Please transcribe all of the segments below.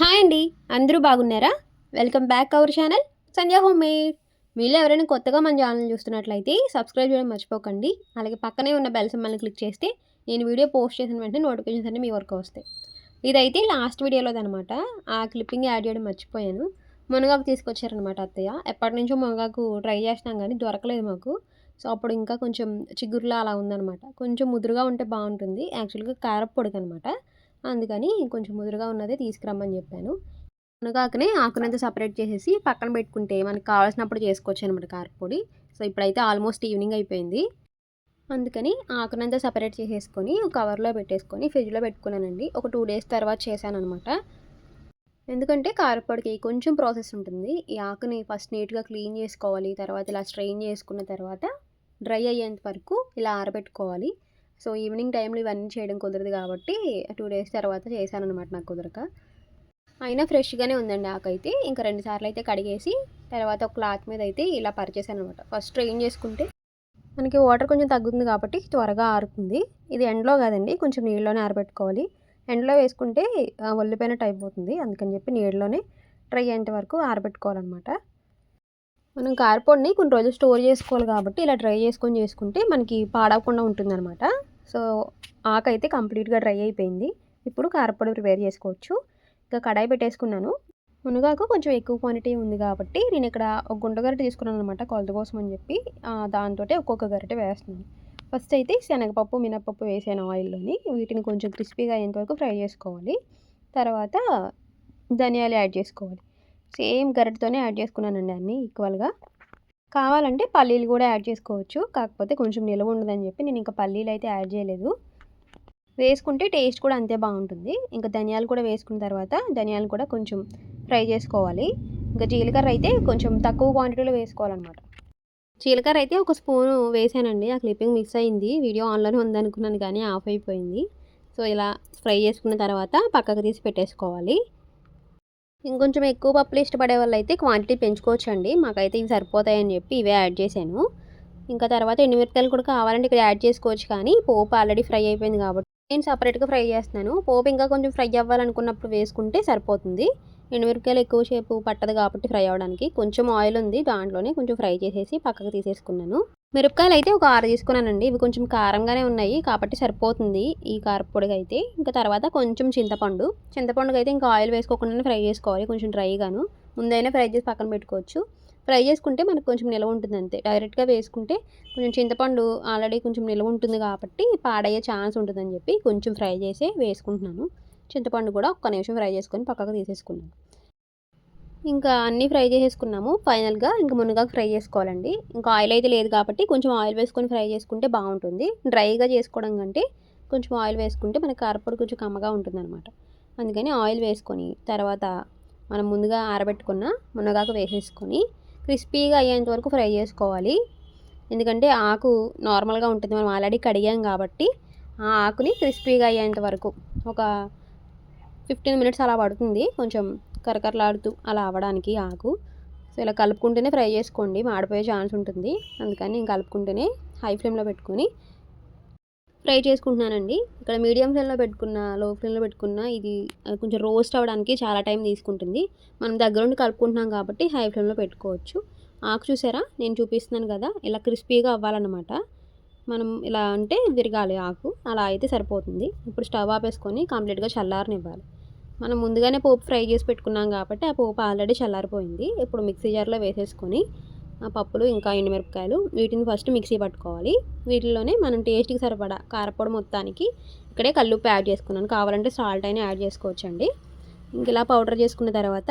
Hi అండి. అందరూ బాగున్నారా? Welcome back our channel Sandhya home made మీరు ఎవరైనా కొత్తగా మన ఛానల్ చూస్తున్నట్లయితే సబ్స్క్రైబ్ చేయడం మర్చిపోకండి. అలాగే పక్కనే ఉన్న బెల్ సింబల్ని క్లిక్ చేస్తే నేను వీడియో పోస్ట్ చేసిన వెంటనే నోటిఫికేషన్స్ అన్నీ మీ వరకు వస్తాయి. ఇదైతే లాస్ట్ వీడియోలోది అనమాట ఆ క్లిప్పింగ్ యాడ్ చేయడం మర్చిపోయాను. మునగాకు తీసుకొచ్చారనమాట అత్తయ్య. ఎప్పటి నుంచో మునగాకు ట్రై చేసినాం కానీ దొరకలేదు మాకు. సో అప్పుడు ఇంకా కొంచెం చిగురులా అలా ఉందనమాట కొంచెం ముదురుగా ఉంటే బాగుంటుంది. యాక్చువల్గా కారప్పొడికి అనమాట అందుకని కొంచెం ముదురుగా ఉన్నదే తీసుకురమ్మని చెప్పాను. మునగాకనే ఆకునంతా సపరేట్ చేసేసి పక్కన పెట్టుకుంటే మనకి కావాల్సినప్పుడు చేసుకోవచ్చు అనమాట కారపొడి సో ఇప్పుడైతే ఆల్మోస్ట్ ఈవినింగ్ అయిపోయింది. అందుకని ఆకునంతా సపరేట్ చేసేసుకొని కవర్లో పెట్టేసుకొని ఫ్రిడ్జ్లో పెట్టుకున్నానండి. ఒక టూ డేస్ తర్వాత చేశాను అనమాట ఎందుకంటే కారపొడికి కొంచెం ప్రాసెస్ ఉంటుంది. ఈ ఆకుని ఫస్ట్ నీట్గా క్లీన్ చేసుకోవాలి తర్వాత ఇలా స్ట్రెయిన్ చేసుకున్న తర్వాత డ్రై అయ్యేంత వరకు ఇలా ఆరబెట్టుకోవాలి. సో ఈవినింగ్ టైంలో ఇవన్నీ చేయడం కుదరదు కాబట్టి టూ డేస్ తర్వాత చేశాను అనమాట నాకు కుదరక. అయినా ఫ్రెష్గానే ఉందండి ఆకైతే. ఇంకా రెండు సార్లు అయితే కడిగేసి తర్వాత ఒక క్లాత్ మీద అయితే ఇలా పరిచేసాను అనమాట ఫస్ట్ ఏం చేసుకుంటే మనకి వాటర్ కొంచెం తగ్గుతుంది కాబట్టి త్వరగా ఆరుతుంది. ఇది ఎండలో కాదండి కొంచెం నీళ్ళలోనే ఆరబెట్టుకోవాలి. ఎండలో వేసుకుంటే ఒళ్ళిపోయినట్టు అయిపోతుంది. అందుకని చెప్పి నీళ్ళలోనే డ్రై అయ్యేంత వరకు ఆరబెట్టుకోవాలన్నమాట. మనం కారపొడిని కొన్ని రోజులు స్టోర్ చేసుకోవాలి కాబట్టి ఇలా డ్రై చేసుకొని చేసుకుంటే మనకి పాడవకుండా ఉంటుందన్నమాట. సో ఆకైతే కంప్లీట్గా డ్రై అయిపోయింది. ఇప్పుడు కారపొడి ప్రిపేర్ చేసుకోవచ్చు. ఇంకా కడాయి పెట్టేసుకున్నాను. మునగాకు కొంచెం ఎక్కువ క్వాంటిటీ ఉంది కాబట్టి నేను ఇక్కడ ఒక గుంట తీసుకున్నాను అనమాట కొలత కోసం అని చెప్పి. దాంతో ఒక్కొక్క గరిటె వేస్తున్నాను. ఫస్ట్ అయితే శనగపప్పు మినపప్పు వేసాను ఆయిల్లోని. వీటిని కొంచెం క్రిస్పీగా అయ్యేంత వరకు ఫ్రై చేసుకోవాలి. తర్వాత ధనియాలు యాడ్ చేసుకోవాలి. సేమ్ గరిటతోనే యాడ్ చేసుకున్నానండి అన్నీ ఈక్వల్గా. కావాలంటే పల్లీలు కూడా యాడ్ చేసుకోవచ్చు. కాకపోతే కొంచెం నిలవ ఉండదని చెప్పి నేను ఇంకా పల్లీలు అయితే యాడ్ చేయలేదు. వేసుకుంటే టేస్ట్ కూడా అంతే బాగుంటుంది. ఇంకా ధనియాలు కూడా వేసుకున్న తర్వాత ధనియాలు కూడా కొంచెం ఫ్రై చేసుకోవాలి. ఇంకా జీలకర్ర అయితే కొంచెం తక్కువ క్వాంటిటీలో వేసుకోవాలన్నమాట. జీలకర్ర అయితే ఒక స్పూన్ వేసానండి. ఆ క్లిప్పింగ్ మిక్స్ అయింది. వీడియో ఆన్లోనే ఉందనుకున్నాను కానీ ఆఫ్ అయిపోయింది. సో ఇలా ఫ్రై చేసుకున్న తర్వాత పక్కకు తీసి పెట్టేసుకోవాలి. ఇంకొంచెం ఎక్కువ పప్పులు ఇష్టపడే వాళ్ళు అయితే క్వాంటిటీ పెంచుకోవచ్చండి. మాకైతే ఇవి సరిపోతాయని చెప్పి ఇవే యాడ్ చేశాను. ఇంకా తర్వాత ఎండుమిరపకాయలు కూడా కావాలంటే ఇక్కడ యాడ్ చేసుకోవచ్చు కానీ పోపు ఆల్రెడీ ఫ్రై అయిపోయింది కాబట్టి నేను సపరేట్గా ఫ్రై చేస్తున్నాను. పోపు ఇంకా కొంచెం ఫ్రై అవ్వాలనుకున్నప్పుడు వేసుకుంటే సరిపోతుంది. ఎండుమిరపకాయలు ఎక్కువసేపు పట్టదు కాబట్టి ఫ్రై అవ్వడానికి. కొంచెం ఆయిల్ ఉంది దాంట్లోనే కొంచెం ఫ్రై చేసేసి పక్కకు తీసేసుకున్నాను. మిరపకాయలు అయితే ఒక ఆరు తీసుకున్నానండి. ఇవి కొంచెం కారంగానే ఉన్నాయి. కాబట్టి సరిపోతుంది ఈ కారపొడికి అయితే ఇంకా తర్వాత కొంచెం చింతపండు. చింతపండుకి అయితే ఇంకా ఆయిల్ వేసుకోకుండానే ఫ్రై చేసుకోవాలి. కొంచెం డ్రైగాను. ముందైనా ఫ్రై చేసి పక్కన పెట్టుకోవచ్చు. ఫ్రై చేసుకుంటే మనకు కొంచెం నిలవ ఉంటుంది అంతే. డైరెక్ట్గా వేసుకుంటే కొంచెం చింతపండు ఆల్రెడీ కొంచెం నిలవ ఉంటుంది కాబట్టి పాడయ్యే ఛాన్స్ ఉంటుందని చెప్పి కొంచెం ఫ్రై చేసి వేసుకుంటున్నాను. చింతపండు కూడా ఒక్క నిమిషం ఫ్రై చేసుకొని పక్కకు తీసేసుకున్నాను. ఇంకా అన్నీ ఫ్రై చేసేసుకున్నాము. ఫైనల్గా ఇంకా మునగాకు ఫ్రై చేసుకోవాలండి. ఇంకా ఆయిల్ అయితే లేదు కాబట్టి కొంచెం ఆయిల్ వేసుకొని ఫ్రై చేసుకుంటే బాగుంటుంది. డ్రైగా చేసుకోవడం కంటే కొంచెం ఆయిల్ వేసుకుంటే మనకి కారపొడి కొంచెం కమ్మగా ఉంటుంది అనమాట అందుకని ఆయిల్ వేసుకొని తర్వాత మనం ముందుగా ఆరబెట్టుకున్న మునగాకు వేసేసుకొని క్రిస్పీగా అయ్యేంత వరకు ఫ్రై చేసుకోవాలి. ఎందుకంటే ఆకు నార్మల్గా ఉంటుంది. మనం ఆల్రెడీ కడిగాం కాబట్టి ఆ ఆకుని క్రిస్పీగా అయ్యేంత వరకు ఒక ఫిఫ్టీన్ మినిట్స్ అలా పడుతుంది. కొంచెం కరకరలాడుతూ అలా అవ్వడానికి ఆకు సో ఇలా కలుపుకుంటేనే ఫ్రై చేసుకోండి. మాడిపోయే ఛాన్స్ ఉంటుంది. అందుకని నేను కలుపుకుంటేనే హై ఫ్లేమ్లో పెట్టుకొని ఫ్రై చేసుకుంటున్నానండి. ఇక్కడ మీడియం ఫ్లేమ్లో పెట్టుకున్న లో ఫ్లేమ్లో పెట్టుకున్న ఇది కొంచెం రోస్ట్ అవ్వడానికి చాలా టైం తీసుకుంటుంది. మనం దగ్గరుండి కలుపుకుంటున్నాం కాబట్టి హై ఫ్లేమ్లో పెట్టుకోవచ్చు. ఆకు చూసారా? నేను చూపిస్తున్నాను కదా? ఇలా క్రిస్పీగా అవ్వాలన్నమాట. మనం ఇలా అంటే విరగాలి ఆకు. అలా అయితే సరిపోతుంది. ఇప్పుడు స్టవ్ ఆపేసుకొని కంప్లీట్గా చల్లారనివ్వాలి. మనం ముందుగానే పోపు ఫ్రై చేసి పెట్టుకున్నాం కాబట్టి ఆ పోపు ఆల్రెడీ చల్లారిపోయింది. ఇప్పుడు మిక్సీ జార్లో వేసేసుకొని ఆ పప్పులు ఇంకా ఎండుమిరపకాయలు వీటిని ఫస్ట్ మిక్సీ పట్టుకోవాలి. వీటిలోనే మనం టేస్ట్కి సరిపడా కారపొడి మొత్తానికి ఇక్కడే కల్లుప్పు యాడ్ చేసుకున్నాను. కావాలంటే సాల్ట్ అయినా యాడ్ చేసుకోవచ్చండి. ఇంక ఇలా పౌడర్ చేసుకున్న తర్వాత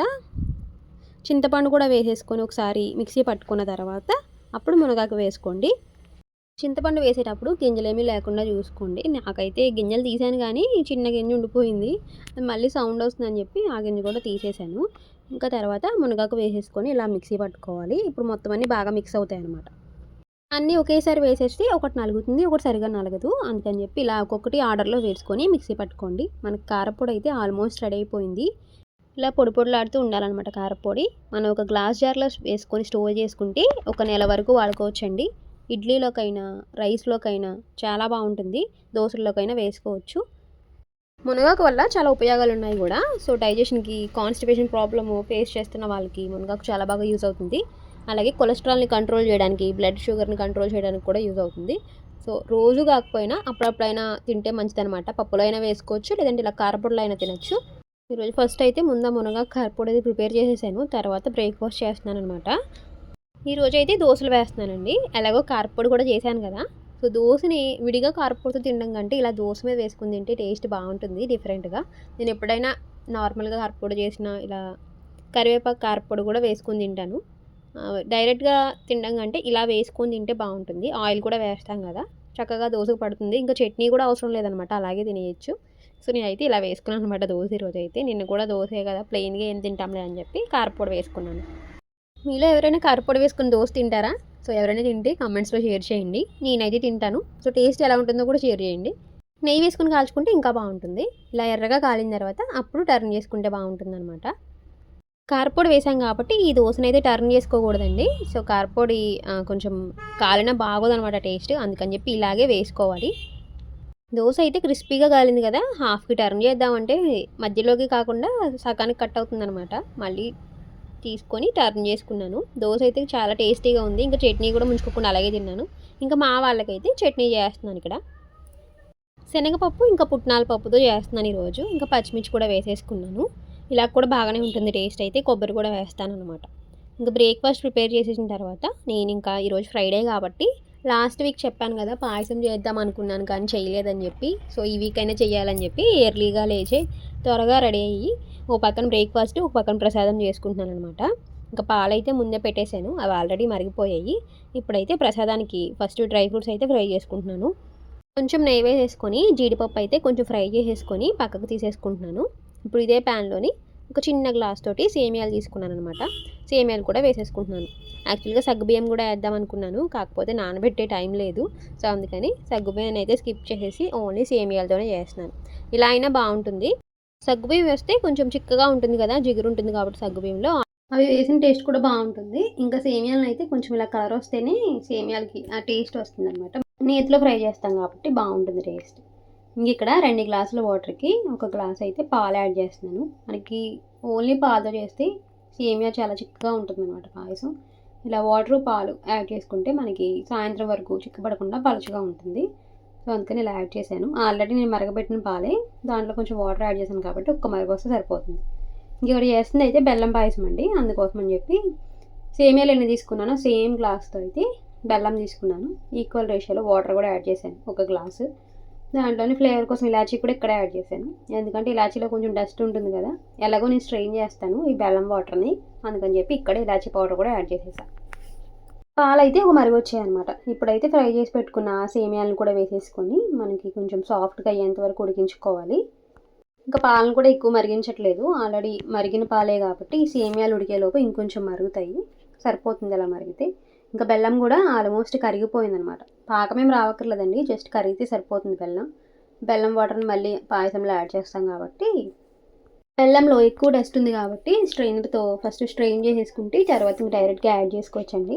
చింతపండు కూడా వేసేసుకొని ఒకసారి మిక్సీ పట్టుకున్న తర్వాత అప్పుడు మునగాకు వేసుకోండి. చింతపండు వేసేటప్పుడు గింజలేమీ లేకుండా చూసుకోండి. నాకైతే గింజలు తీసాను కానీ చిన్న గింజ ఉండిపోయింది. మళ్ళీ సౌండ్ వస్తుందని చెప్పి ఆ గింజ కూడా తీసేసాను. ఇంకా తర్వాత మునగాకు వేసేసుకొని ఇలా మిక్సీ పట్టుకోవాలి. ఇప్పుడు మొత్తం అన్నీ బాగా మిక్స్ అవుతాయి అనమాట అన్నీ ఒకేసారి వేసేస్తే ఒకటి నలుగుతుంది ఒకటి సరిగా నలగదు. అందుకని చెప్పి ఇలా ఒక్కొక్కటి ఆర్డర్లో వేసుకొని మిక్సీ పట్టుకోండి. మనకి కారపొడి అయితే ఆల్మోస్ట్ రెడీ అయిపోయింది. ఇలా పొడి పొడిలాడుతూ ఉండాలన్నమాట కారపొడి. మనం ఒక గ్లాస్ జార్లో వేసుకొని స్టోర్ చేసుకుంటే ఒక నెల వరకు వాడుకోవచ్చండి. ఇడ్లీలోకైనా రైస్లోకైనా చాలా బాగుంటుంది. దోశల్లోకైనా వేసుకోవచ్చు. మునగాకు వల్ల చాలా ఉపయోగాలు ఉన్నాయి కూడా. సో డైజెషన్కి కాన్స్టిపేషన్ ప్రాబ్లము ఫేస్ చేస్తున్న వాళ్ళకి మునగాకు చాలా బాగా యూజ్ అవుతుంది. అలాగే కొలెస్ట్రాల్ని కంట్రోల్ చేయడానికి బ్లడ్ షుగర్ని కంట్రోల్ చేయడానికి కూడా యూజ్ అవుతుంది. సో రోజు కాకపోయినా అప్పుడప్పుడైనా తింటే మంచిదనమాట పప్పులో అయినా వేసుకోవచ్చు లేదంటే ఇలా కారపొడిలో అయినా తినచ్చు. ఈరోజు ఫస్ట్ అయితే ముందు మునగా కారపొడి ప్రిపేర్ చేసేసాను. తర్వాత బ్రేక్ఫాస్ట్ చేస్తున్నాను అనమాట ఈరోజు అయితే దోశలు వేస్తున్నానండి. ఎలాగో కారపొడి కూడా చేశాను కదా. సో దోశని విడిగా కారపొడితో తినడం కంటే ఇలా దోశ మీద వేసుకుని తింటే టేస్ట్ బాగుంటుంది డిఫరెంట్గా. నేను ఎప్పుడైనా నార్మల్గా కారపొడి చేసిన ఇలా కరివేపాకు కారపొడి కూడా వేసుకొని తింటాను. డైరెక్ట్గా తినడం కంటే ఇలా వేసుకొని తింటే బాగుంటుంది. ఆయిల్ కూడా వేస్తాం కదా. చక్కగా దోశకు పడుతుంది. ఇంకా చట్నీ కూడా అవసరం లేదనమాట. అలాగే తినేయచ్చు. సో నేనైతే ఇలా వేసుకున్నాను అనమాట దోశ ఈరోజు అయితే నిన్న కూడా దోశే కదా. ప్లెయిన్గా ఏం తింటాంలే అని చెప్పి కారపొడి వేసుకున్నాను. మీలో ఎవరైనా కారపొడి వేసుకుని దోశ తింటారా? సో ఎవరైనా తింటే కమెంట్స్లో షేర్ చేయండి. నేనైతే తింటాను. సో టేస్ట్ ఎలా ఉంటుందో కూడా షేర్ చేయండి. నెయ్యి వేసుకుని కాల్చుకుంటే ఇంకా బాగుంటుంది. ఇలా ఎర్రగా కాలిన తర్వాత అప్పుడు టర్న్ చేసుకుంటే బాగుంటుంది అనమాట కారపొడి వేసాం కాబట్టి ఈ దోశనైతే టర్న్ చేసుకోకూడదండి. సో కారపొడి కొంచెం కాలిన బాగోదనమాట టేస్ట్. అందుకని చెప్పి ఇలాగే వేసుకోవాలి. దోశ అయితే క్రిస్పీగా కాలింది కదా హాఫ్కి టర్న్ చేద్దామంటే మధ్యలోకి కాకుండా సగానికి కట్ అవుతుందనమాట మళ్ళీ తీసుకొని టర్న్ చేసుకున్నాను. దోశ అయితే చాలా టేస్టీగా ఉంది. ఇంకా చట్నీ కూడా ముంచుకోకుండా అలాగే తిన్నాను. ఇంకా మా వాళ్ళకైతే చట్నీ చేస్తున్నాను ఇక్కడ. శనగపప్పు ఇంకా పుట్నాల పప్పుతో చేస్తున్నాను ఈరోజు. ఇంకా పచ్చిమిర్చి కూడా వేసేసుకున్నాను. ఇలా కూడా బాగానే ఉంటుంది టేస్ట్ అయితే. కొబ్బరి కూడా వేస్తాను అనమాట ఇంకా బ్రేక్ఫాస్ట్ ప్రిపేర్ చేసేసిన తర్వాత నేను ఇంకా ఈరోజు ఫ్రైడే కాబట్టి లాస్ట్ వీక్ చెప్పాను కదా పాయసం చేద్దాం అనుకున్నాను కానీ చేయలేదని చెప్పి. సో ఈ వీక్ అయినా చేయాలని చెప్పి ఎర్లీగా లేచి త్వరగా రెడీ అయ్యి ఓ పక్కన బ్రేక్ఫాస్ట్ ఒక పక్కన ప్రసాదం చేసుకుంటున్నాను అనమాట ఇంకా పాలైతే ముందే పెట్టేశాను అవి ఆల్రెడీ మరిగిపోయాయి. ఇప్పుడైతే ప్రసాదానికి ఫస్ట్ డ్రై ఫ్రూట్స్ అయితే ఫ్రై చేసుకుంటున్నాను. కొంచెం నెయ్యి వేసేసుకొని జీడిపప్పు అయితే కొంచెం ఫ్రై చేసేసుకొని పక్కకు తీసేసుకుంటున్నాను. ఇప్పుడు ఇదే ప్యాన్లోని ఒక చిన్న గ్లాస్ తోటి సేమియాలు తీసుకున్నాను అనమాట సేమియాలు కూడా వేసేసుకుంటున్నాను. యాక్చువల్గా సగ్గుబియ్యం కూడా వేద్దాం అనుకున్నాను. కాకపోతే నానబెట్టే టైం లేదు. సో అందుకని సగ్గుబియ్యం అయితే స్కిప్ చేసేసి ఓన్లీ సేమియాలతోనే చేస్తున్నాను. ఇలా అయినా బాగుంటుంది. సగ్గుబియ్యం వేస్తే కొంచెం చిక్కగా ఉంటుంది కదా జిగురు ఉంటుంది కాబట్టి సగ్గుబియ్యంలో. అవి వేసిన టేస్ట్ కూడా బాగుంటుంది. ఇంకా సేమియాలను అయితే కొంచెం ఇలా కలర్ వస్తేనే సేమియాలకి ఆ టేస్ట్ వస్తుంది అనమాట నేతిలో ఫ్రై చేస్తాం కాబట్టి బాగుంటుంది టేస్ట్. ఇంక ఇక్కడ రెండు గ్లాసుల వాటర్కి ఒక గ్లాస్ అయితే పాలు యాడ్ చేస్తున్నాను. మనకి ఓన్లీ పాలతో చేస్తే సేమియా చాలా చిక్కగా ఉంటుంది అనమాట పాయసం. ఇలా వాటర్ పాలు యాడ్ చేసుకుంటే మనకి సాయంత్రం వరకు చిక్కబడకుండా పలుచగా ఉంటుంది. సో అందుకని ఇలా యాడ్ చేశాను. ఆల్రెడీ నేను మరగబెట్టిన పాలే దాంట్లో కొంచెం వాటర్ యాడ్ చేశాను కాబట్టి ఒక్క మరగ వస్తే సరిపోతుంది. ఇంక ఇక్కడ చేస్తుంది అయితే బెల్లం పాయసం అండి. అందుకోసం అని చెప్పి సేమియాలు ఎన్ని తీసుకున్నాను సేమ్ గ్లాస్తో అయితే బెల్లం తీసుకున్నాను. ఈక్వల్ రేషియోలో వాటర్ కూడా యాడ్ చేశాను ఒక గ్లాసు. దాంట్లోని ఫ్లేవర్ కోసం ఇలాచీ కూడా ఇక్కడ యాడ్ చేశాను. ఎందుకంటే ఇలాచీలో కొంచెం డస్ట్ ఉంటుంది కదా. ఎలాగో నేను స్ట్రెయిన్ చేస్తాను ఈ బెల్లం వాటర్ని. అందుకని చెప్పి ఇక్కడ ఇలాచీ పౌడర్ కూడా యాడ్ చేసేసాను పాలు అయితే ఒక మరుగు వచ్చాయన్నమాట ఇప్పుడైతే ఫ్రై చేసి పెట్టుకున్న సేమియాలను కూడా వేసేసుకొని మనకి కొంచెం సాఫ్ట్గా అయ్యేంత వరకు ఉడికించుకోవాలి. ఇంకా పాలను కూడా ఎక్కువ మరిగించట్లేదు. ఆల్రెడీ మరిగిన పాలే కాబట్టి ఈ సేమియాలు ఉడికేలోపు ఇంకొంచెం మరుగుతాయి. సరిపోతుంది అలా మరిగితే. ఇంకా బెల్లం కూడా ఆల్మోస్ట్ కరిగిపోయిందనమాట. పాకమేం రావక్కర్లేదండి జస్ట్ కరిగితే సరిపోతుంది బెల్లం. బెల్లం వాటర్ని మళ్ళీ పాయసంలో యాడ్ చేస్తాం కాబట్టి. బెల్లంలో ఎక్కువ డస్ట్ ఉంది కాబట్టి స్ట్రెయినర్తో ఫస్ట్ స్ట్రెయిన్ చేసేసుకుంటే తర్వాత డైరెక్ట్గా యాడ్ చేసుకోవచ్చండి.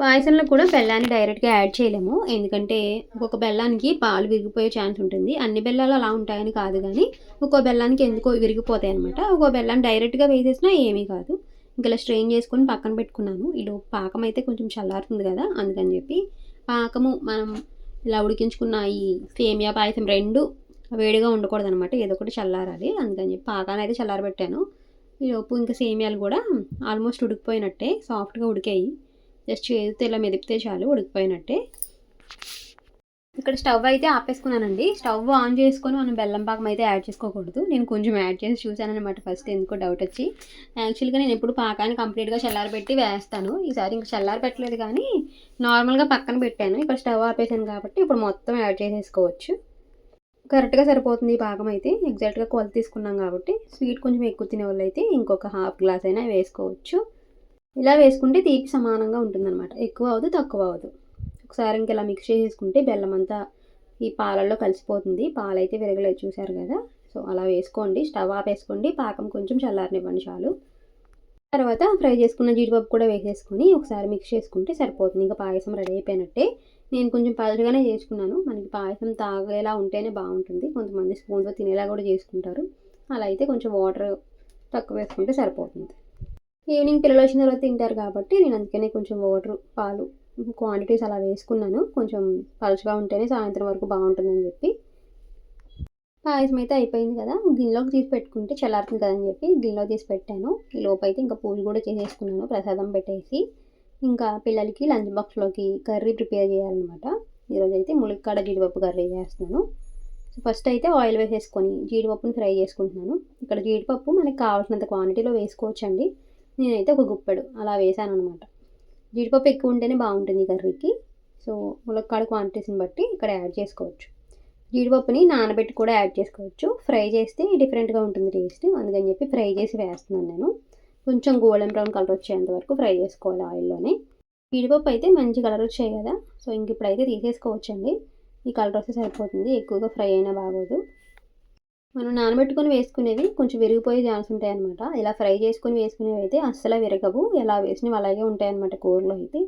పాయసంలో కూడా బెల్లాన్ని డైరెక్ట్గా యాడ్ చేయలేము ఎందుకంటే ఒక్కొక్క బెల్లానికి పాలు విరిగిపోయే ఛాన్స్ ఉంటుంది. అన్ని బెల్లాలు అలా ఉంటాయని కాదు కానీ ఒక్కో బెల్లానికి ఎందుకో విరిగిపోతాయి అనమాట ఒక్కో బెల్లాన్ని డైరెక్ట్గా వేసేసినా ఏమీ కాదు. ఇంకా ఇలా స్ట్రెయిన్ చేసుకొని పక్కన పెట్టుకున్నాను. ఈలో పాకం అయితే కొంచెం చల్లారుతుంది కదా అందుకని చెప్పి పాకము మనం ఇలా ఉడికించుకున్న ఈ సేమియా పాయసం రెండు వేడిగా ఉండకూడదు అనమాట ఏదో ఒకటి చల్లారాలి అందుకని చెప్పి పాకాన్ని అయితే చల్లారబెట్టాను. ఈలోపు ఇంకా సేమియాలు కూడా ఆల్మోస్ట్ ఉడికిపోయినట్టే సాఫ్ట్గా ఉడికాయి. జస్ట్ చేతితో ఇలా మెదిపితే చాలు ఉడికిపోయినట్టే. ఇక్కడ స్టవ్ అయితే ఆపేసుకున్నానండి. స్టవ్ ఆన్ చేసుకొని మనం బెల్లం పాకం అయితే యాడ్ చేసుకోకూడదు. నేను కొంచెం యాడ్ చేసి చూశాను అనమాట ఫస్ట్ ఎందుకో డౌట్ వచ్చి. యాక్చువల్గా నేను ఎప్పుడు పాకాన్ని కంప్లీట్గా చల్లారబెట్టి వేస్తాను. ఈసారి ఇంకా చల్లారి పెట్టలేదు కానీ నార్మల్గా పక్కన పెట్టాను. ఇక్కడ స్టవ్ ఆపేసాను కాబట్టి ఇప్పుడు మొత్తం యాడ్ చేసేసుకోవచ్చు. కరెక్ట్గా సరిపోతుంది ఈ పాకం అయితే. ఎగ్జాక్ట్గా కొలత తీసుకున్నాం కాబట్టి స్వీట్ కొంచెం ఎక్కువ తినే వాళ్ళు అయితే ఇంకొక హాఫ్ గ్లాస్ అయినా వేసుకోవచ్చు. ఇలా వేసుకుంటే తీపి సమానంగా ఉంటుందన్నమాట. ఎక్కువ అవదు తక్కువ అవదు ఒకసారి ఇంక ఇలా మిక్స్ చేసేసుకుంటే బెల్లం అంతా ఈ పాలల్లో కలిసిపోతుంది. పాలైతే విరగలేదు చూసారు కదా? సో అలా వేసుకోండి. స్టవ్ ఆపేసుకోండి. పాకం కొంచెం చల్లారనివ్వండి చాలు. తర్వాత ఫ్రై చేసుకున్న జీడిపప్పు కూడా వేసేసుకొని ఒకసారి మిక్స్ చేసుకుంటే సరిపోతుంది. ఇంకా పాయసం రెడీ అయిపోయినట్టే. నేను కొంచెం పలుచగానే చేసుకున్నాను. మనకి పాయసం తాగేలా ఉంటేనే బాగుంటుంది. కొంతమంది స్పూన్తో తినేలా కూడా చేసుకుంటారు. అలా అయితే కొంచెం వాటర్ తక్కువ వేసుకుంటే సరిపోతుంది. ఈవినింగ్ పిల్లలు వచ్చిన తర్వాత తింటారు కాబట్టి నేను అందుకనే కొంచెం వాటర్ పాలు క్వాంటిటీస్ అలా వేసుకున్నాను. కొంచెం పలుచగా ఉంటేనే సాయంత్రం వరకు బాగుంటుందని చెప్పి. పాయసం అయితే అయిపోయింది కదా. గిన్నెలోకి తీసి పెట్టుకుంటే చల్లారుతుంది కదని చెప్పి గిన్నెలో తీసి పెట్టాను. ఈ లోపైతే అయితే ఇంకా పూజ కూడా చేసేసుకున్నాను ప్రసాదం పెట్టేసి. ఇంకా పిల్లలకి లంచ్ బాక్స్లోకి కర్రీ ప్రిపేర్ చేయాలన్నమాట. ఈరోజు అయితే ములక్కాడ జీడిపప్పు కర్రీ చేస్తున్నాను. సో ఫస్ట్ అయితే ఆయిల్ వేసేసుకొని జీడిపప్పుని ఫ్రై చేసుకుంటున్నాను. ఇక్కడ జీడిపప్పు మనకి కావాల్సినంత క్వాంటిటీలో వేసుకోవచ్చండి. నేనైతే ఒక గుప్పెడు అలా వేసాను అనమాట జీడిపప్పు ఎక్కువ ఉంటేనే బాగుంటుంది ఈ కర్రీకి. సో ములక్కాడ క్వాంటిటీస్ని బట్టి ఇక్కడ యాడ్ చేసుకోవచ్చు. జీడిపప్పుని నానబెట్టి కూడా యాడ్ చేసుకోవచ్చు. ఫ్రై చేస్తే డిఫరెంట్గా ఉంటుంది టేస్ట్ అందుకని చెప్పి ఫ్రై చేసి వేస్తున్నాను నేను. కొంచెం గోల్డెన్ బ్రౌన్ కలర్ వచ్చేంత వరకు ఫ్రై చేసుకోవాలి ఆయిల్లోనే జీడిపప్పు అయితే మంచి కలర్ వచ్చాయి కదా. సో ఇంక ఇప్పుడైతే తీసేసుకోవచ్చండి. ఈ కలర్ వస్తే సరిపోతుంది. ఎక్కువగా ఫ్రై అయినా బాగోదు. మనం నానబెట్టుకొని వేసుకునేవి కొంచెం విరిగిపోయే ఛాన్స్ ఉంటాయన్నమాట. ఇలా ఫ్రై చేసుకొని వేసుకునేవి అయితే అస్సలు విరగవు. ఎలా వేసినవి అలాగే ఉంటాయన్నమాట కూరలో అయితే.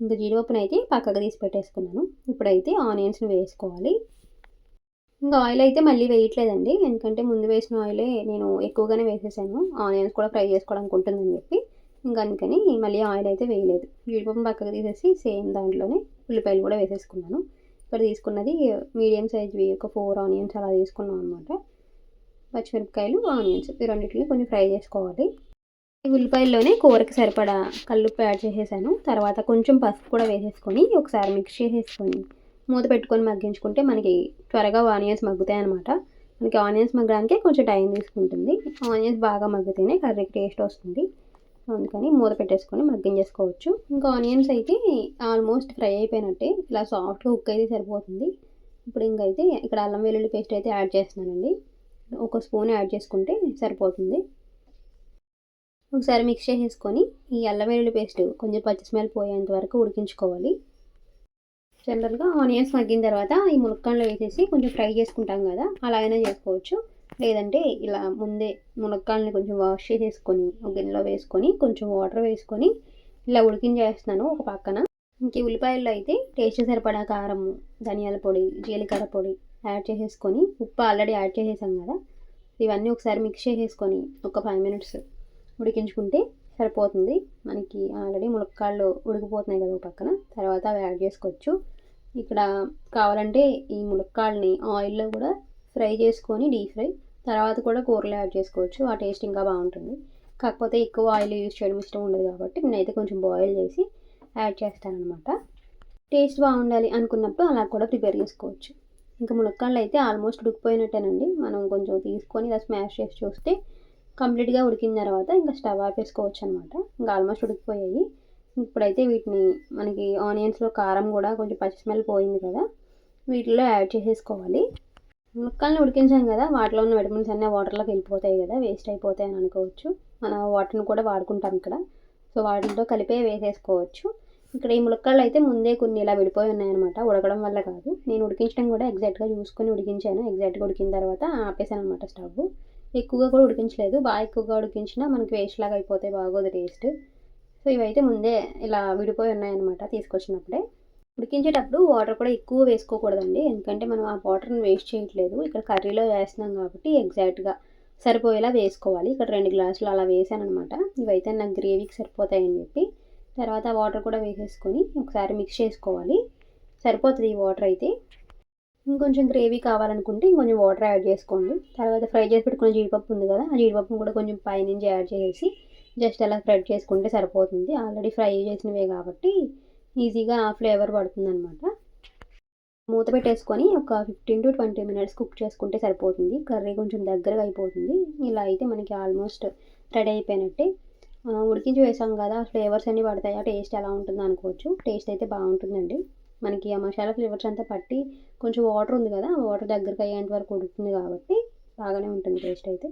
ఇంకా జీడిపప్పును అయితే పక్కకు తీసి పెట్టేసుకున్నాను. ఇప్పుడైతే ఆనియన్స్ని వేసుకోవాలి. ఇంకా ఆయిల్ అయితే మళ్ళీ వేయట్లేదండి. ఎందుకంటే ముందు వేసిన ఆయిలే నేను ఎక్కువగానే వేసేసాను. ఆనియన్స్ కూడా ఫ్రై చేసుకోవడానికి ఉంటుందని చెప్పి. ఇంకా అందుకని మళ్ళీ ఆయిల్ అయితే వేయలేదు. జీడిపప్పు పక్కకు తీసేసి సేమ్ దాంట్లోనే ఉల్లిపాయలు కూడా వేసేసుకున్నాను. ఇక్కడ తీసుకున్నది మీడియం సైజ్వి ఒక ఫోర్ ఆనియన్స్ అలా తీసుకున్నాం అనమాట పచ్చిమిరపకాయలు ఆనియన్స్ ఈ రెండింటిని కొంచెం ఫ్రై చేసుకోవాలి. ఈ ఉల్లిపాయల్లోనే కూరకి సరిపడా కల్లుప్పు యాడ్ చేసేసాను. తర్వాత కొంచెం పసుపు కూడా వేసేసుకొని ఒకసారి మిక్స్ చేసేసుకొని మూత పెట్టుకొని మగ్గించుకుంటే మనకి త్వరగా ఆనియన్స్ మగ్గుతాయి అనమాట మనకి ఆనియన్స్ మగ్గడానికి కొంచెం టైం తీసుకుంటుంది. ఆనియన్స్ బాగా మగ్గితేనే కర్రీకి టేస్ట్ వస్తుంది. అందుకని మూత పెట్టేసుకొని మగ్గించేసుకోవచ్చు. ఇంకా ఆనియన్స్ అయితే ఆల్మోస్ట్ ఫ్రై అయిపోయినట్టే. ఇలా సాఫ్ట్గా కుక్ అయితే సరిపోతుంది. ఇప్పుడు ఇంకైతే ఇక్కడ అల్లం వెల్లుల్లి పేస్ట్ అయితే యాడ్ చేస్తున్నానండి. ఒక స్పూన్ యాడ్ చేసుకుంటే సరిపోతుంది. ఒకసారి మిక్స్ చేసేసుకొని ఈ అల్లం వెల్లుల్లి పేస్ట్ కొంచెం పచ్చి స్మెల్ పోయేంత వరకు ఉడికించుకోవాలి. జనరల్గా ఆనియన్స్ మగ్గిన తర్వాత ఈ మునక్కాడలో వేసేసి కొంచెం ఫ్రై చేసుకుంటాం కదా అలా అయినా చేసుకోవచ్చు. లేదంటే ఇలా ముందే మునక్కాడని కొంచెం వాష్ చేసేసుకొని ఒక గిన్నెలో వేసుకొని కొంచెం వాటర్ వేసుకొని ఇలా ఉడికించేస్తున్నాను ఒక పక్కన. ఇంక ఉల్లిపాయల్లో అయితే టేస్ట్ సరిపడా కారం ధనియాల పొడి జీలకర్ర పొడి యాడ్ చేసేసుకొని ఉప్పు ఆల్రెడీ యాడ్ చేసేసాం కదా. ఇవన్నీ ఒకసారి మిక్స్ చేసేసుకొని ఒక ఫైవ్ మినిట్స్ ఉడికించుకుంటే సరిపోతుంది. మనకి ఆల్రెడీ ములక్కాళ్ళు ఉడికిపోతున్నాయి కదా పక్కన. తర్వాత అవి యాడ్ చేసుకోవచ్చు. ఇక్కడ కావాలంటే ఈ ములక్కాళ్ళని ఆయిల్లో కూడా ఫ్రై చేసుకొని డీప్ ఫ్రై తర్వాత కూడా కూరలో యాడ్ చేసుకోవచ్చు. ఆ టేస్ట్ ఇంకా బాగుంటుంది. కాకపోతే ఎక్కువ ఆయిల్ యూజ్ చేయడం ఇష్టం ఉండదు కాబట్టి నేనైతే కొంచెం బాయిల్ చేసి యాడ్ చేస్తానమాట టేస్ట్ బాగుండాలి అనుకున్నప్పుడు అలా కూడా ప్రిపేర్ చేసుకోవచ్చు. ఇంకా మునక్కాళ్ళు అయితే ఆల్మోస్ట్ ఉడికిపోయినట్టేనండి. మనం కొంచెం తీసుకొని ఇలా స్మాష్ చేసి చూస్తే కంప్లీట్గా ఉడికిన తర్వాత ఇంకా స్టవ్ ఆపేసుకోవచ్చు అనమాట ఇంకా ఆల్మోస్ట్ ఉడికిపోయాయి. ఇప్పుడైతే వీటిని మనకి ఆనియన్స్లో కారం కూడా కొంచెం పచ్చి స్మెల్ పోయింది కదా వీటిలో యాడ్ చేసేసుకోవాలి. ముక్కల్ని ఉడికించాం కదా వాటిలో ఉన్న విటమిన్స్ అన్నీ వాటర్లోకి వెళ్ళిపోతాయి కదా వేస్ట్ అయిపోతాయి అని అనుకోవచ్చు. మన వాటర్ని కూడా వాడుకుంటాం ఇక్కడ. సో వాటితో కలిపే వేసేసుకోవచ్చు. ఇక్కడ ఈ ములక్కాళ్ళు అయితే ముందే కొన్ని ఇలా విడిపోయి ఉన్నాయన్నమాట. ఉడకడం వల్ల కాదు. నేను ఉడికించడం కూడా ఎగ్జాక్ట్గా చూసుకొని ఉడికించాను. ఎగ్జాక్ట్గా ఉడికిన తర్వాత ఆపేసాను అనమాట స్టవ్. ఎక్కువగా కూడా ఉడికించలేదు. బాగా ఎక్కువగా ఉడికించినా మనకి వేస్ట్ లాగా అయిపోతే బాగోదు టేస్ట్ సో ఇవైతే ముందే ఇలా విడిపోయి ఉన్నాయన్నమాట తీసుకొచ్చినప్పుడే. ఉడికించేటప్పుడు వాటర్ కూడా ఎక్కువ వేసుకోకూడదండి. ఎందుకంటే మనం ఆ వాటర్ని వేస్ట్ చేయట్లేదు. ఇక్కడ కర్రీలో వేస్తున్నాం కాబట్టి ఎగ్జాక్ట్గా సరిపోయేలా వేసుకోవాలి. ఇక్కడ రెండు గ్లాసులు అలా వేసాను అనమాట ఇవైతే నాకు గ్రేవీకి సరిపోతాయని చెప్పి తర్వాత వాటర్ కూడా వేసేసుకొని ఒకసారి మిక్స్ చేసుకోవాలి. సరిపోతుంది ఈ వాటర్ అయితే. ఇంకొంచెం గ్రేవీ కావాలనుకుంటే ఇంకొంచెం వాటర్ యాడ్ చేసుకోండి. తర్వాత ఫ్రై చేసి పెట్టుకున్న జీడిపప్పు ఉంది కదా ఆ జీడిపప్పును కూడా కొంచెం పైనుంచి యాడ్ చేసి జస్ట్ అలా ఫ్రై చేసుకుంటే సరిపోతుంది. ఆల్రెడీ ఫ్రై చేసినవే కాబట్టి ఈజీగా ఫ్లేవర్ పడుతుంది అనమాట మూత పెట్టేసుకొని ఒక fifteen to twenty minutes cook చేసుకుంటే సరిపోతుంది. కర్రీ కొంచెం దగ్గరగా అయిపోతుంది. ఇలా అయితే మనకి ఆల్మోస్ట్ రెడీ అయిపోయినట్టే. ఉడికించి వేసాం కదా ఫ్లేవర్స్ అన్నీ పడతాయా. టేస్ట్ ఎలా ఉంటుందో అనుకోవచ్చు. టేస్ట్ అయితే బాగుంటుందండి. మనకి ఆ మసాలా ఫ్లేవర్స్ అంతా పట్టి కొంచెం వాటర్ ఉంది కదా వాటర్ దగ్గరకు అయ్యేంత వరకు ఉడుకుతుంది కాబట్టి బాగానే ఉంటుంది టేస్ట్ అయితే.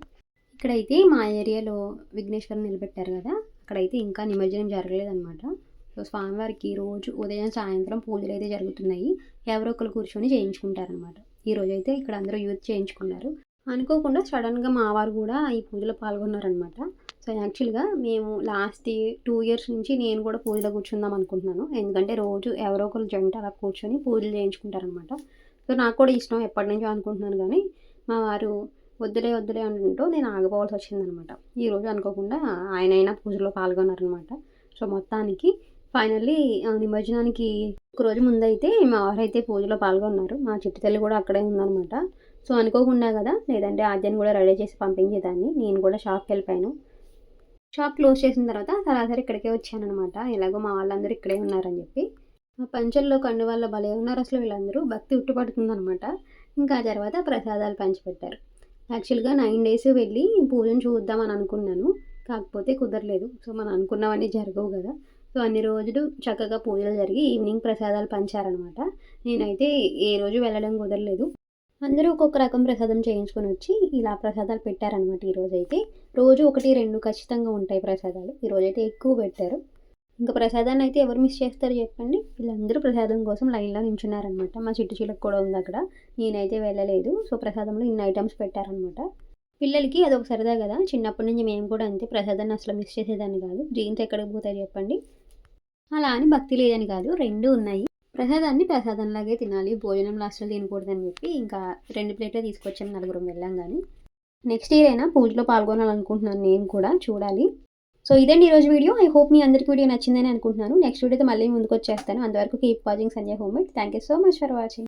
ఇక్కడైతే మా ఏరియాలో విఘ్నేశ్వరం నిలబెట్టారు కదా అక్కడైతే ఇంకా నిమజ్జనం జరగలేదన్నమాట. సో స్వామివారికి రోజు ఉదయం సాయంత్రం పూజలు అయితే జరుగుతున్నాయి. ఎవరో ఒకరు కూర్చొని చేయించుకుంటారనమాట ఈ రోజు అయితే ఇక్కడ అందరూ యూత్ చేయించుకున్నారు. అనుకోకుండా సడన్గా మా వారు కూడా ఈ పూజలో పాల్గొన్నారనమాట సో యాక్చువల్గా మేము లాస్ట్ టూ ఇయర్స్ నుంచి నేను కూడా పూజలో కూర్చుందాం అనుకుంటున్నాను. ఎందుకంటే రోజు ఎవరో ఒకరు జంట అలా కూర్చొని పూజలు చేయించుకుంటారనమాట సో నాకు కూడా ఇష్టం ఎప్పటి నుంచో అనుకుంటున్నాను కానీ మా వారు వద్దులే వద్దులే అంటుంటూ నేను ఆగిపోవాల్సి వచ్చిందనమాట ఈరోజు అనుకోకుండా ఆయన అయినా పూజలో పాల్గొన్నారనమాట సో మొత్తానికి ఫైనల్లీ నిమజ్జనానికి ఒక రోజు ముందైతే మా వారు అయితే పూజలో పాల్గొన్నారు. మా చిట్టు తల్లి కూడా అక్కడే ఉందనమాట సో అనుకోకుండా కదా లేదంటే ఆద్యాన్ని కూడా రెడీ చేసి పంపించేదాన్ని. నేను కూడా షాప్కి వెళ్ళిపోయాను. షాప్ క్లోజ్ చేసిన తర్వాత సరాసరి ఇక్కడికే వచ్చానమాట ఎలాగో మా వాళ్ళందరూ ఇక్కడే ఉన్నారని చెప్పి. మా పంచల్లో కండు వాళ్ళ భలే ఉన్నారు అసలు వీళ్ళందరూ. భక్తి ఉట్టుపడుతుందనమాట ఇంకా ఆ తర్వాత ప్రసాదాలు పంచిపెట్టారు. యాక్చువల్గా నైన్ డేస్ వెళ్ళి పూజను చూద్దామని అనుకున్నాను. కాకపోతే కుదరలేదు. సో మనం అనుకున్నవన్నీ జరగవు కదా. సో అన్ని రోజులు చక్కగా పూజలు జరిగి ఈవినింగ్ ప్రసాదాలు పంచారనమాట నేనైతే ఏ రోజు వెళ్ళడం కుదరలేదు. అందరూ ఒక్కొక్క రకం ప్రసాదం చేయించుకొని వచ్చి ఇలా ప్రసాదాలు పెట్టారనమాట ఈరోజు అయితే రోజు ఒకటి రెండు ఖచ్చితంగా ఉంటాయి ప్రసాదాలు. ఈరోజైతే అయితే ఎక్కువ పెట్టారు. ఇంకా ప్రసాదాన్ని అయితే ఎవరు మిస్ చేస్తారు చెప్పండి? వీళ్ళందరూ ప్రసాదం కోసం లైన్లో నించున్నారనమాట మా చిట్టు చిలుకు కూడా ఉంది అక్కడ. నేనైతే వెళ్ళలేదు. సో ప్రసాదంలో ఇన్ని ఐటమ్స్ పెట్టారనమాట పిల్లలకి అదొక సరదా కదా. చిన్నప్పటి నుంచి మేము కూడా అంతే ప్రసాదాన్ని అసలు మిస్ చేసేదాన్ని కాదు. జీన్స్ ఎక్కడికి పోతాయి చెప్పండి? అలా అని భక్తి లేదని కాదు. రెండు ఉన్నాయి. ప్రసాదాన్ని ప్రసాదంలాగే తినాలి. భోజనం లాస్ట్లో తినకూడదని చెప్పి ఇంకా రెండు ప్లేట్లు తీసుకొచ్చాం నలుగురం వెళ్ళాం కానీ నెక్స్ట్ ఇయర్ అయినా పూజలో పాల్గొనాలనుకుంటున్నాను నేను కూడా చూడాలి. సో ఇదండి ఈరోజు వీడియో. ఐ హోప్ మీ అందరికీ వీడియో నచ్చిందని అనుకుంటున్నాను. నెక్స్ట్ వీడియోతో మళ్ళీ ముందుకు వచ్చేస్తాను అంతవరకు keep watching Sanjay home thank you so much for watching